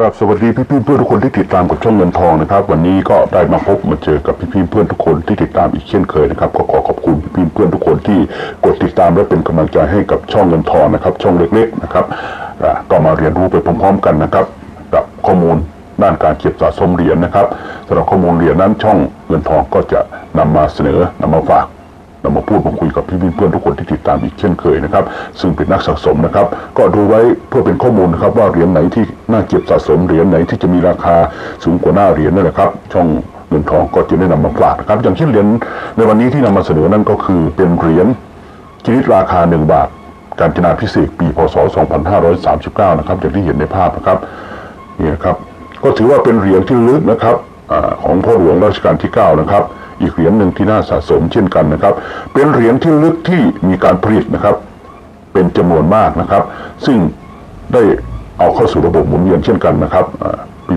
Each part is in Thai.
ครับสวัสดีพี่พี่เพื่อนทุกคนที่ติดตามกับช่องเงินทองนะครับ วันนี้ก็ได้มาพบมาเจอกับพี่พี่เพื่อนทุกคนที่ติดตามอีกเช่นเคยนะครับก็ขอขอบคุณพี่พี่เพื่อนทุกคนที่กดติดตามและเป็นกำลังใจให้กับช่องเงินทองนะครับ ช่องเล็กๆนะครับก็มาเรียนรู้ไปพร้อมๆกันนะครับ กับข้อมูลด้านการเก็บสะสมเหรียญนะครับสำหรับข้อมูลเหรียญนั้นช่องเงินทองก็จะนำมาเสนอนำมาฝาก เรามาพูดมาคุยกับพี่เพื่อนๆทุกคนที่ติดตามอีกเช่นเคยนะครับ ซึ่งเป็นนักสะสมนะครับ ก็ดูไว้เพื่อเป็นข้อมูลนะครับว่าเหรียญไหนที่น่าเก็บสะสมเหรียญไหนที่จะมีราคาสูงกว่าหน้าเหรียญนั่นแหละครับ ช่องเงินทองก็จะได้นำมาฝากนะครับ อย่างเช่นเหรียญในวันนี้ที่นำมาเสนอนั่นก็คือเป็นเหรียญชนิดราคาหนึ่งบาท การจนาพิเศษปีพศ 2539 นะครับอย่างที่เห็นในภาพนะครับนี่นะครับก็ถือว่าเป็นเหรียญที่ลึกนะครับอของพ่อหลวงรัชกาลที่ 9 นะครับ อีกเหรียญหนึ่งที่น่าสะสมเช่นกันนะครับ เป็นเหรียญที่ลึกที่มีการผลิตนะครับ เป็นจำนวนมากนะครับ ซึ่งได้เอาเข้าสู่ระบบหมุนเวียนเช่นกันนะครับอ่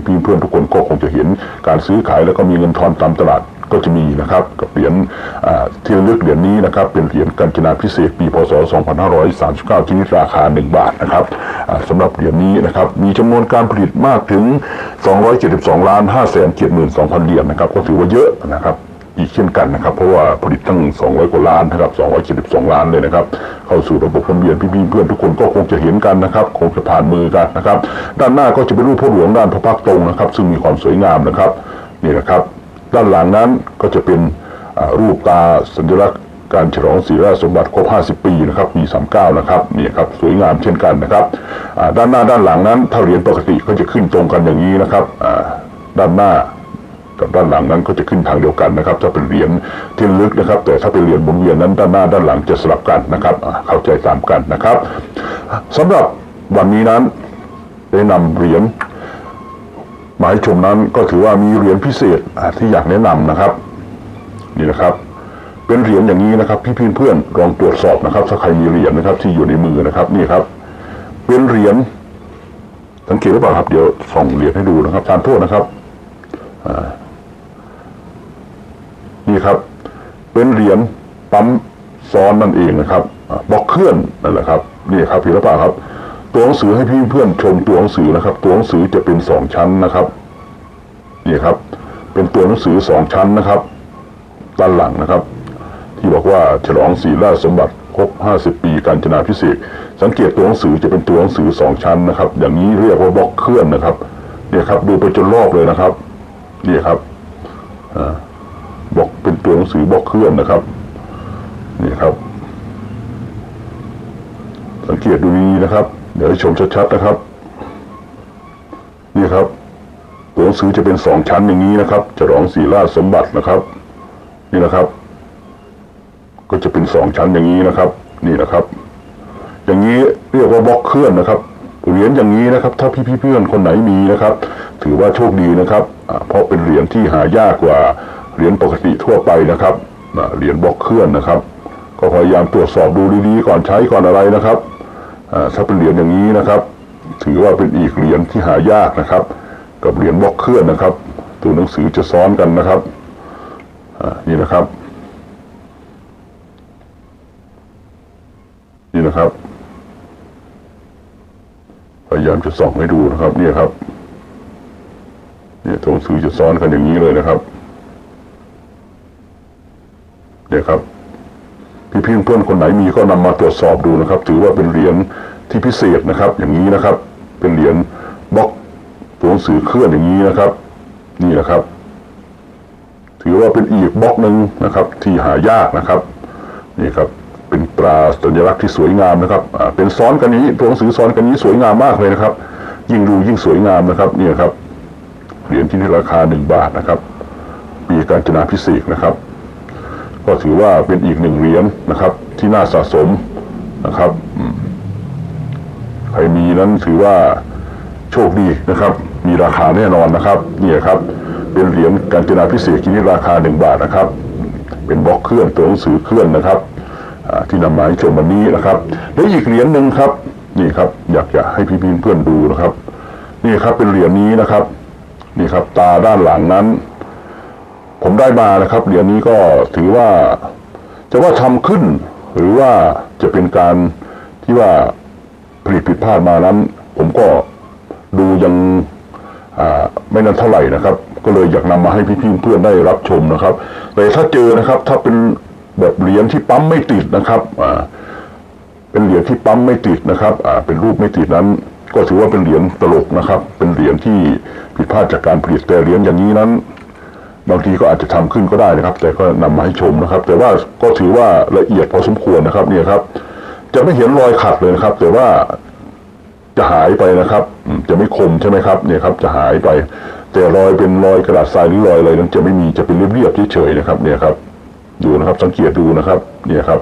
พี่เพื่อนทุกคนก็คงจะเห็นการซื้อขายแล้วก็มีเงินทอนตามตลาดก็จะมีนะครับกับเหรียญที่ระลึกเหรียญนี้นะครับ เป็นเหรียญกัญจนาพิเศษปีพศ 2539 ชนิดราคา 1 บาทนะครับสำหรับเหรียญนี้นะครับ มีจำนวนการผลิตมากถึง 272 ล้าน5 7 2 0 0 0 เหรียญนะครับ ก็ถือว่าเยอะนะครับ อีกเช่นกันนะครับ เพราะว่าผลิตตั้ง 200 กว่าล้านนะครับ272 ล้านเลยนะครับ เข้าสู่ระบบหมุนเวียนพี่ๆเพื่อนทุกคนก็คงจะเห็นกันนะครับ คงจะผ่านมือกันนะครับ ด้านหน้าก็จะเป็นรูปพ่อหลวงด้านพระพักตรงนะครับ ซึ่งมีความสวยงามนะครับนี่นะครับ ด้านหลังนั้นก็จะเป็นรูปตาสัญลักษณ์การฉลองศรีราสมบัติครบ 50 ปีนะครับปี 39 นะครับนี่ครับสวยงามเช่นกันนะครับด้านหน้าด้านหลังนั้นถ้าเหรียญปกติก็จะขึ้นตรงกันอย่างนี้นะครับด้านหน้า ด้านหลังนั้นก็จะขึ้นทางเดียวกันนะครับ ถ้าเป็นเหรียญที่ลึกนะครับ แต่ถ้าเป็นเหรียญหมุนเวียนนั้นด้านหน้าด้านหลังจะสลับกันนะครับ เข้าใจตามกันนะครับสำหรับวันนี้นั้นได้นำเหรียญมาให้ชมนั้นก็ถือว่ามีเหรียญพิเศษที่อยากแนะนำนะครับนี่นะครับเป็นเหรียญอย่างนี้นะครับ พี่เพื่อนๆลองตรวจสอบนะครับ ถ้าใครมีเหรียญนะครับ ที่อยู่ในมือนะครับนี่ครับ เป็นเหรียญสังเกตหรือเปล่าครับเดี๋ยวส่องเหรียญให้ดูนะครับทานโทษนะครับ ครับ เป็นเหรียญปั๊มซ้อนนั่นเองนะครับบล็อกเคลื่อนนั่นแหละครับนี่ครับพี่ละป่าครับ ตัวหนังสือให้พี่เพื่อนชมตัวหนังสือนะครับ ตัวหนังสือจะเป็นสองชั้นนะครับนี่ครับ เป็นตัวหนังสือสองชั้นนะครับด้านหลังนะครับ ที่บอกว่าฉลองศรีราชสมบัติครบ 50 ปีการจนาพิเศษ สังเกตตัวหนังสือจะเป็นตัวหนังสือสองชั้นนะครับ อย่างนี้เรียกว่าบล็อกเคลื่อนนะครับเนี่ยครับ ดูไปจนรอบเลยนะครับนี่ครับ บอกเป็นตัวหนังสือบอกเคลื่อนนะครับ นี่ครับ สังเกตดูดีนะครับ เดี๋ยวให้ชมชัดๆนะครับ นี่ครับ ตัวหนังสือจะเป็นสองชั้นอย่างนี้นะครับจะรองศรีราชสมบัตินะครับ นี่นะครับ ก็จะเป็นสองชั้นอย่างนี้นะครับ นี่นะครับ อย่างนี้เรียกว่าบล็อกเคลื่อนนะครับเหรียญอย่างนี้นะครับ ถ้าพี่ๆเพื่อนคนไหนมีนะครับ ถือว่าโชคดีนะครับเพราะเป็นเหรียญที่หายากกว่า เหรียญปกติทั่วไปนะครับอ่าเหรียญบล็อกเคลื่อนนะครับ ก็พยายามตรวจสอบดูดีๆก่อนใช้ก่อนอะไรนะครับถ้าเป็นเหรียญอย่างนี้นะครับ ถือว่าเป็นอีกเหรียญที่หายากนะครับ กับเหรียญบล็อกเคลื่อนนะครับ ตัวหนังสือจะซ้อนกันนะครับนี่นะครับ นี่นะครับพยายามจะส่องให้ดูนะครับ เนี่ยครับ เนี่ยตัวหนังสือจะซ้อนกันอย่างนี้เลยนะครับ เนี่ย ครับพี่พี่เพื่อนคนไหนมีก็นำมาตรวจสอบดูนะครับ ถือว่าเป็นเหรียญที่พิเศษนะครับ อย่างนี้นะครับ เป็นเหรียญบล็อกตัวหนังสือเคลื่อนอย่างนี้นะครับ นี่นะครับ ถือว่าเป็นอีกบล็อกหนึ่งนะครับ ที่หายากนะครับนี่ครับเป็นตราสัญลักษณ์ที่สวยงามนะครับเป็นซ้อนกันนี้ตัวหนังสือซ้อนกันนี้สวยงามมากเลยนะครับ ยิ่งดูยิ่งสวยงามนะครับ เนี่ยครับเหรียญที่นี่ราคาหนึ่งบาทนะครับ ปีการจนาพิเศษนะครับ ก็ถือว่าเป็นอีกหนึ่งเหรียญนะครับ ที่น่าสะสมนะครับใครมีนั้นถือว่าโชคดีนะครับ มีราคาแน่นอนนะครับนี่ครับ เป็นเหรียญการจนาพิเศษที่นี่ราคาหนึ่งบาทนะครับ เป็นบล็อกเคลื่อนตัวหนังสือเคลื่อนนะครับที่นำมาให้ชมวันนี้นะครับ และอีกเหรียญหนึ่งครับ นี่ครับ อยากจะให้พี่พี่เพื่อนดูนะครับ นี่ครับเป็นเหรียญนี้นะครับ นี่ครับ ตาด้านหลังนั้น ผมได้มานะครับเหรียญนี้ก็ถือว่าจะว่าทำขึ้น หรือว่าจะเป็นการที่ว่าผลิตผิดพลาดมานั้น ผมก็ดูยังไม่นานเท่าไหร่นะครับ ก็เลยอยากนำมาให้พี่ๆเพื่อนได้รับชมนะครับ แต่ถ้าเจอนะครับ ถ้าเป็นแบบเหรียญที่ปั๊มไม่ติดนะครับเป็นเหรียญที่ปั๊มไม่ติดนะครับเป็นรูปไม่ติดนั้น ก็ถือว่าเป็นเหรียญตลกนะครับ เป็นเหรียญที่ผิดพลาดจากการผลิตแต่เหรียญอย่างนี้นั้น บางทีก็อาจจะทำขึ้นก็ได้นะครับ แต่ก็นำมาให้ชมนะครับ แต่ว่าก็ถือว่าละเอียดพอสมควรนะครับเนี่ยครับ จะไม่เห็นรอยขัดเลยนะครับ แต่ว่าจะหายไปนะครับ จะไม่คมใช่ไหมครับ เนี่ยครับ จะหายไป แต่รอยเป็นรอยกระดาษทรายหรือรอยอะไรนั้นจะไม่มีจะเป็นเรียบๆเฉยๆนะครับ เนี่ยครับ ดูนะครับ สังเกตดูนะครับ เนี่ยครับ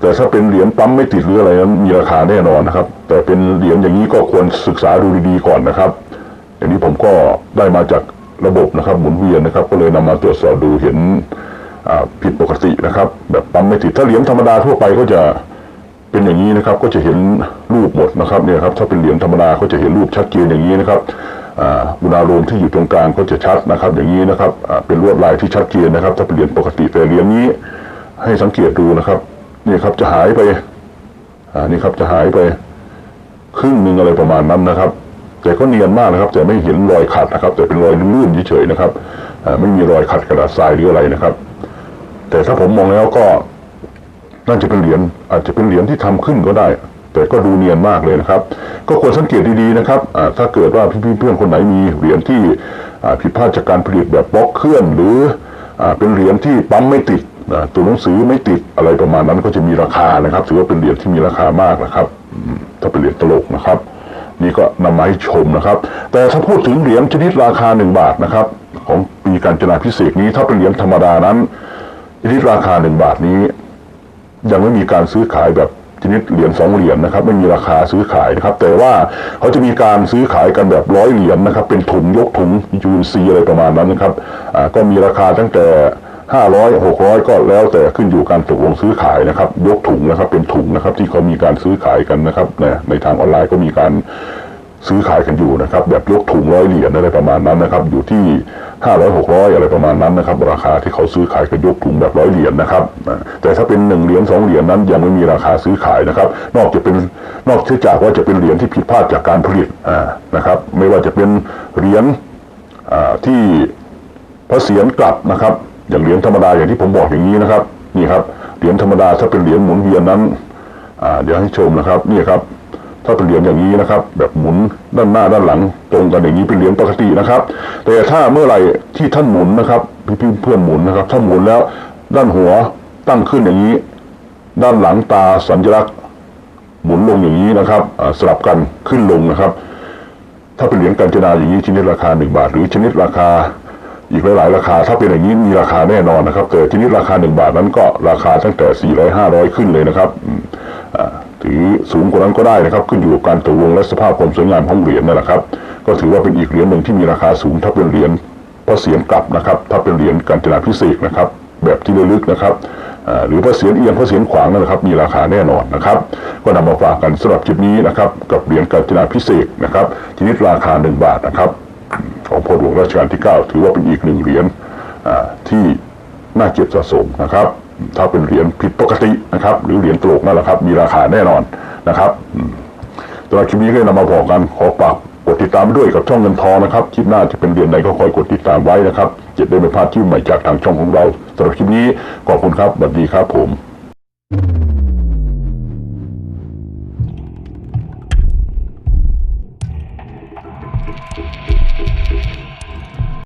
แต่ถ้าเป็นเหรียญปั๊มไม่ติดหรืออะไรนั้นมีราคาแน่นอนนะครับ แต่เป็นเหรียญอย่างนี้ก็ควรศึกษาดูดีๆก่อนนะครับ อย่างนี้ผมก็ได้มาจาก ระบบนะครับหมุนเวียนนะครับ ก็เลยนำมาตรวจสอบดูเห็นผิดปกตินะครับ แบบปั๊มไม่ติดถ้าเหรียญธรรมดาทั่วไปก็จะเป็นอย่างนี้นะครับ ก็จะเห็นรูปหมดนะครับเนี่ยครับถ้าเป็นเหรียญธรรมดาก็จะเห็นรูปชัดเจนอย่างนี้นะครับอ่าอุณาโลมที่อยู่ตรงกลางก็จะชัดนะครับ อย่างนี้นะครับเป็นลวดลายที่ชัดเจนนะครับ ถ้าเป็นเหรียญปกติแต่เหรียญนี้ให้สังเกตดูนะครับนี่ครับจะหายไปอ่านี่ครับจะหายไป ครึ่งหนึ่งอะไรประมาณนั้นนะครับ แต่ก็เนียนมากนะครับ แต่ไม่เห็นรอยขัดนะครับ แต่เป็นรอยลื่นเฉยๆนะครับไม่มีรอยขัดกระดาษทรายหรืออะไรนะครับ แต่ถ้าผมมองแล้วก็น่าจะเป็นเหรียญอาจจะเป็นเหรียญที่ทำขึ้นก็ได้ แต่ก็ดูเนียนมากเลยนะครับ ก็ควรสังเกตดีๆนะครับถ้าเกิดว่าพี่ๆเพื่อนคนไหนมีเหรียญที่ผิดพลาดจากการผลิตแบบบล็อกเคลื่อน หรืออเป็นเหรียญที่ปั๊มไม่ติดตัวหนังสือไม่ติดอะไรประมาณนั้นก็จะมีราคานะครับ ถือว่าเป็นเหรียญที่มีราคามากนะครับ ถ้าเป็นเหรียญตลกนะครับ นี่ก็นำมาให้ชมนะครับ แต่ถ้าพูดถึงเหรียญชนิดราคาหนึ่งบาทนะครับ ของปีการจนาพิเศษนี้ถ้าเป็นเหรียญธรรมดานั้นชนิดราคาหนึ่งบาทนี้ ยังไม่มีการซื้อขายแบบชนิดเหรียญสองเหรียญนะครับไม่มีราคาซื้อขายนะครับ แต่ว่าเขาจะมีการซื้อขายกันแบบร้อยเหรียญนะครับ เป็นถุงยกถุงยูนซีอะไรประมาณนั้นนะครับก็มีราคาตั้งแต่ ห้าร้อยหกร้อยก็แล้วแต่ขึ้นอยู่การตกลงซื้อขายนะครับ ยกถุงนะครับเป็นถุงนะครับ ที่เขามีการซื้อขายกันนะครับในในทางออนไลน์ก็มีการซื้อขายกันอยู่นะครับ แบบยกถุงร้อยเหรียญอะไรประมาณนั้นนะครับ อยู่ที่ห้าร้อยหกร้อยอะไรประมาณนั้นนะครับ ราคาที่เขาซื้อขายกันยกถุงแบบร้อยเหรียญนะครับ แต่ถ้าเป็นหนึ่งเหรียญสองเหรียญนั้นยังไม่มีราคาซื้อขายนะครับ นอกจากเป็นนอกจากว่าจะเป็นเหรียญที่ผิดพลาดจากการผลิตนะครับ ไม่ว่าจะเป็นเหรียญที่พระเศียรกลับนะครับ อย่างเหรียญธรรมดาอย่างที่ผมบอกอย่างนี้นะครับ นี่ครับเหรียญธรรมดาถ้าเป็นเหรียญหมุนเวียนนั้นเดี๋ยวให้ชมนะครับนี่ครับ ถ้าเป็นเหรียญอย่างนี้นะครับ แบบหมุนด้านหน้าด้านหลัง ตรงกันอย่างนี้เป็นเหรียญปกตินะครับ แต่ถ้าเมื่อไหร่ที่ท่านหมุนนะครับพี่เพื่อนหมุนนะครับ ถ้าหมุนแล้วด้านหัวตั้งขึ้นอย่างนี้ ด้านหลังตาสัญลักษณ์ หมุนลงอย่างนี้นะครับสลับกันขึ้นลงนะครับ ถ้าเป็นเหรียญกัญจนาอย่างนี้ชนิดราคาหนึ่งบาท หรือชนิดราคา อีกหลายๆราคาถ้าเป็นอย่างนี้มีราคาแน่นอนนะครับแต่ชนิดราคาหนึ่งบาทนั้นก็ราคาตั้งแต่สี่ร้อยห้าร้อยขึ้นเลยนะครับถือสูงกว่านั้นก็ได้นะครับ ขึ้นอยู่กับการตกลงและสภาพความสวยงามของเหรียญนั่นแหละครับ ก็ถือว่าเป็นอีกเหรียญหนึ่งที่มีราคาสูงถ้าเป็นเหรียญพระเศียรกลับนะครับ ถ้าเป็นเหรียญกัญจนาพิเศษนะครับ แบบที่ระลึกนะครับหรือพระเศียรเอียงพระเศียรขวางนั่นแหละครับมีราคาแน่นอนนะครับ ก็นำมาฝากกันสำหรับคลิปนี้นะครับกับเหรียญกัญจนาพิเศษนะครับชนิดราคาหนึ่งบาทนะครับ ของพ่อหลวงรัชกาลที่ 9 ถือว่าเป็นอีกหนึ่งเหรียญที่น่าเก็บสะสมนะครับ ถ้าเป็นเหรียญผิดปกตินะครับ หรือเหรียญตลกนั่นแหละครับ มีราคาแน่นอนนะครับอืมตอนคลิปนี้ก็นำมาบอกกันขอฝากกดติดตามด้วยกับช่องเงินทองนะครับคลิปหน้าจะเป็นเหรียญใดก็คอยกดติดตามไว้นะครับจะได้ไม่พลาดที่ใหม่จากทางช่องของเราสำหรับคลิปนี้ขอบคุณครับสวัสดีครับผม